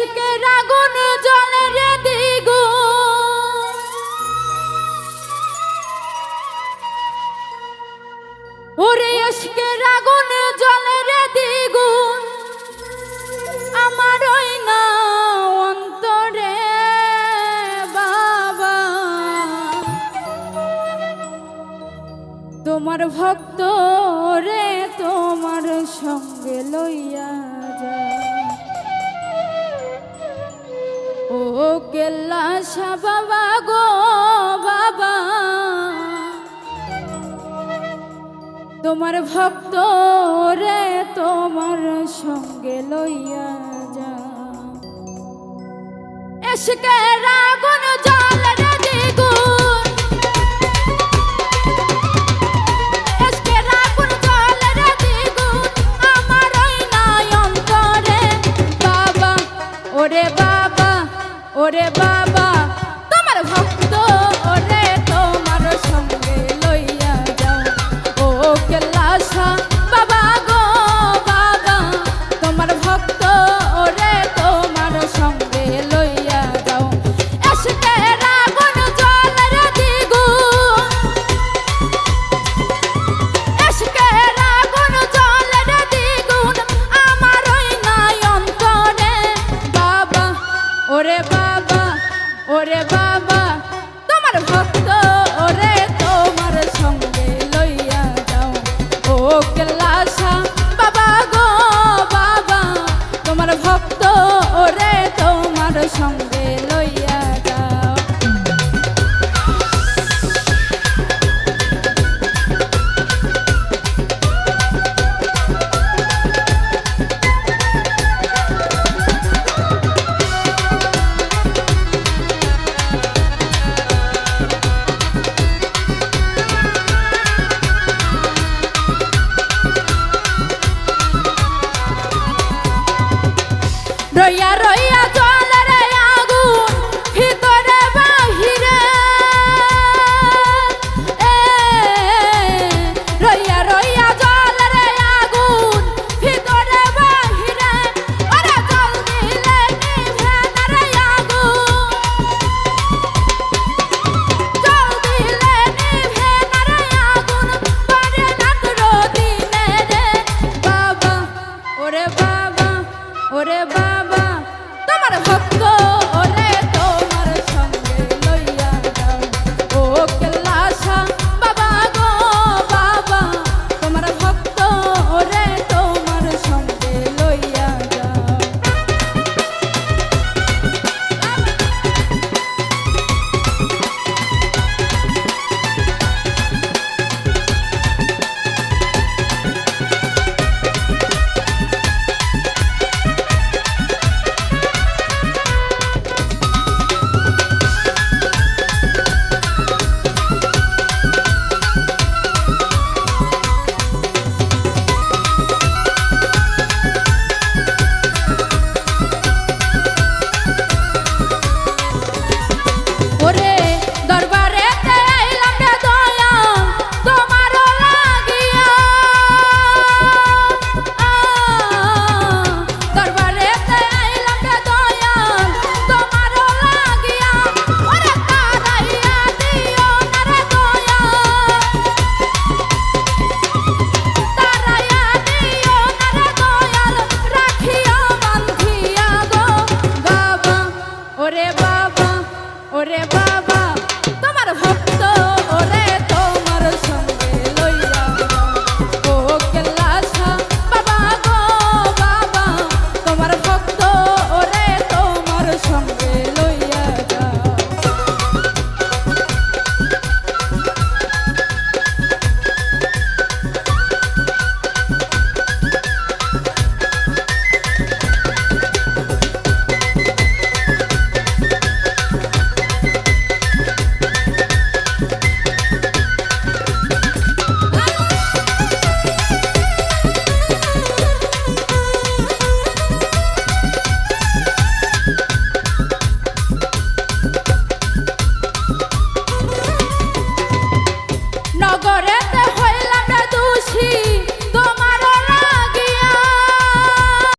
এসকের আগুন জলে রে দিগু ওরে এসকের আগুন জলে রে দ্বিগুণ। আমার ওই না অন্তরে, বাবা। তোমার ভক্ত রে, তোমার সঙ্গে লইয়া যা ও কেল্লা বাবা গো বাবা। তোমার ভক্ত রে তোমার সঙ্গে লইয়া যা। এসকে রাগুন জল রে দ্বিগুণ। ওরে বাবা ওরে বাবা ওরে বাবা ওরে বাবা।